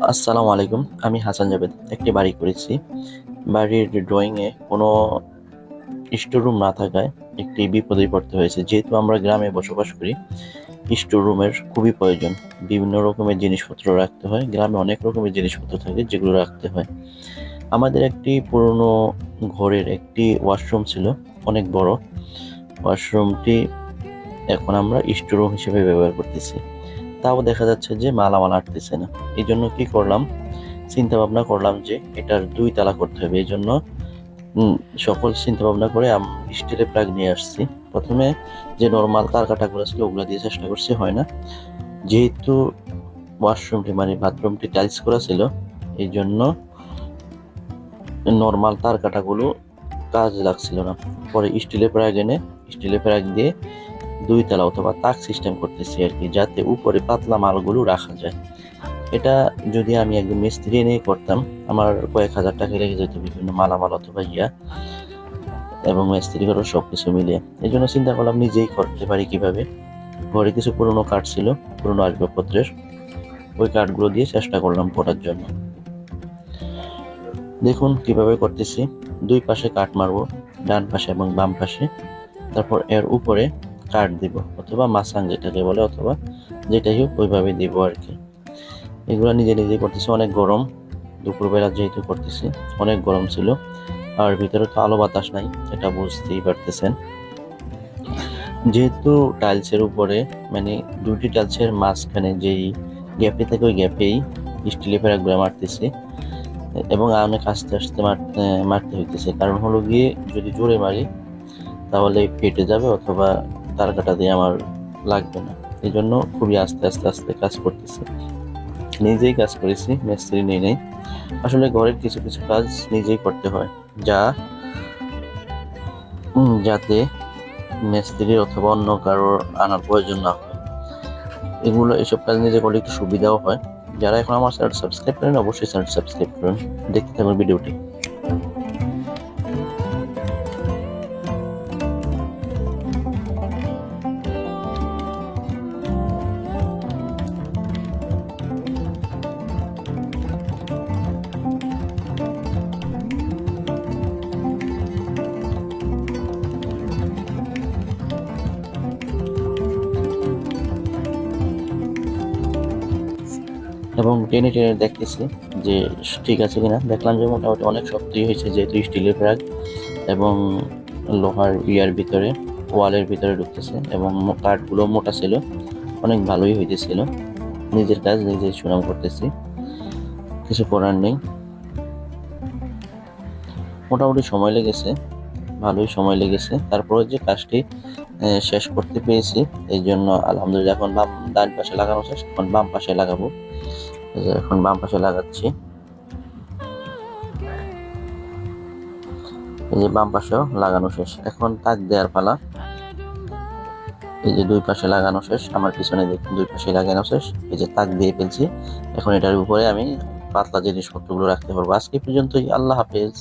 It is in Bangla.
আসসালামু আলাইকুম, আমি হাসান জাভেদ, একটি বাড়ি করেছি। বাড়ির ড্রয়িংয়ে কোনো স্টোরুম না থাকায় একটি বিপদে পড়তে হয়েছে। যেহেতু আমরা গ্রামে বসবাস করি স্টোরুমের খুবই প্রয়োজন। বিভিন্ন রকমের জিনিসপত্র রাখতে হয়। গ্রামে অনেক রকমের জিনিসপত্র থাকে, যেগুলো রাখতে হয়। আমাদের একটি পুরনো ঘরের একটি ওয়াশরুম ছিল, অনেক বড়। ওয়াশরুমটি এখন আমরা স্টোরুম হিসেবে ব্যবহার করতেছি। তাও দেখা যাচ্ছে যে মালামাল আটতেছে না। এই জন্য কি করলাম? চিন্তা ভাবনা করলাম যে এটার দুই তালা করতে হবে। এই জন্য সকল চিন্তা ভাবনা করে স্টিলের প্লাগ নিয়ে আসছি। প্রথমে যে নর্মাল তার কাটাগুলো ছিল ওগুলো দিয়ে চেষ্টা করছি, হয় না। যেহেতু ওয়াশরুমটি মানে বাথরুমটি টাইলস করা ছিল এই জন্য নর্মাল তার কাটাগুলো কাজ লাগছিল না। পরে স্টিলের প্রাগ এনে, স্টিলের প্রাগ দিয়ে দুই তলা অথবা তাক সিস্টেম করতেছি আর কি, যাতে উপরে পাতলা মালগুলো রাখা যায়। এটা যদি আমি একজন মিস্ত্রি নিয়ে করতাম, আমার কয়েক হাজার টাকা লেগে যেত বিভিন্ন মালামাল অথবা ইয়া, এবং মিস্ত্রি করো সব কিছু মিলিয়ে। এই জন্য চিন্তা করলাম নিজেই করতে পারি কীভাবে। ঘরে কিছু পুরনো কাঠ ছিল, পুরনো আসবাবপত্রের, ওই কাঠগুলো দিয়ে চেষ্টা করলাম করার জন্য। দেখুন কীভাবে করতেছি। দুই পাশে কাঠ মারবো, ডান পাশে এবং বাম পাশে। তারপর এর উপরে কাঠ দিব, অথবা মাসাং যেটাকে বলে, অথবা যেটাই হোক, ওইভাবে দিব আর কি। এগুলো নিজে নিজে করতেছি, অনেক গরম। দুপুরবেলা যেহেতু করতেছি, অনেক গরম ছিল। আর ভিতরে তো আলো বাতাস নাই, এটা বুঝতেই পারতেছেন। যেহেতু টাইলসের উপরে মানে দুটি টাইলসের মাঝখানে যেই গ্যাপে থাকে, ওই গ্যাপেই স্টিলের ফেরাকগুলো মারতেছি। এবং অনেক আস্তে আস্তে মারতে মারতে হইতেছে। কারণ হলো গিয়ে যদি জোরে মারি, তাহলে ফেটে যাবে অথবা তার কাটা দিয়ে আমার লাগবে না। এই জন্য খুবই আস্তে আস্তে আস্তে কাজ করতেছি। নিজেই কাজ করেছি, মিস্ত্রি নিয়ে নেই। আসলে ঘরের কিছু কিছু কাজ নিজেই করতে হয়। যা যাতে মিস্ত্রি অথবা অন্য কারোর আনার প্রয়োজন না হয়। এগুলো, এসব কাজ নিজে করলে একটু সুবিধাও হয়। যারা এখন আমার চ্যানেল সাবস্ক্রাইব করেন, অবশ্যই চ্যানেল সাবস্ক্রাইব করুন। দেখতে থাকুন ভিডিওটি। এবং টেনে টেনে দেখতেছি যে ঠিক আছে কিনা। দেখলাম যে মোটামুটি অনেক শক্তই হয়েছে যেহেতু স্টিলের ফ্রাগ এবং লোহার ইয়ার ভিতরে, ওয়ালের ভিতরে ঢুকতেছে এবং কাঠগুলো মোটা ছিল, অনেক ভালোই হইতেছিল। নিজের কাজ নিজে সুনাম করতেছি, কিছু করার নেই। মোটামুটি সময় লেগেছে। ভালোই সময় লেগেছে। তারপরে যে কাজটি শেষ করতে পেরেছি, এই জন্য আলহামদুলিল্লাহ এখন বাম, ডান পাশে লাগানো শেষ, এখন বাম পাশে লাগাবো। এখন বাম পাশে লাগাচ্ছি। এই যে বাম পাশেও লাগানো শেষ, এখন তাক দেওয়ার পালা। এই যে দুই পাশে লাগানো শেষ, আমার পিছনে দেখুন দুই পাশে লাগানো শেষ, এই যে তাক দিয়ে ফেলছি। এখন এটার উপরে আমি পাতলা জিনিসপত্রগুলো রাখতে পারব। আজকে পর্যন্তই, আল্লাহ হাফেজ।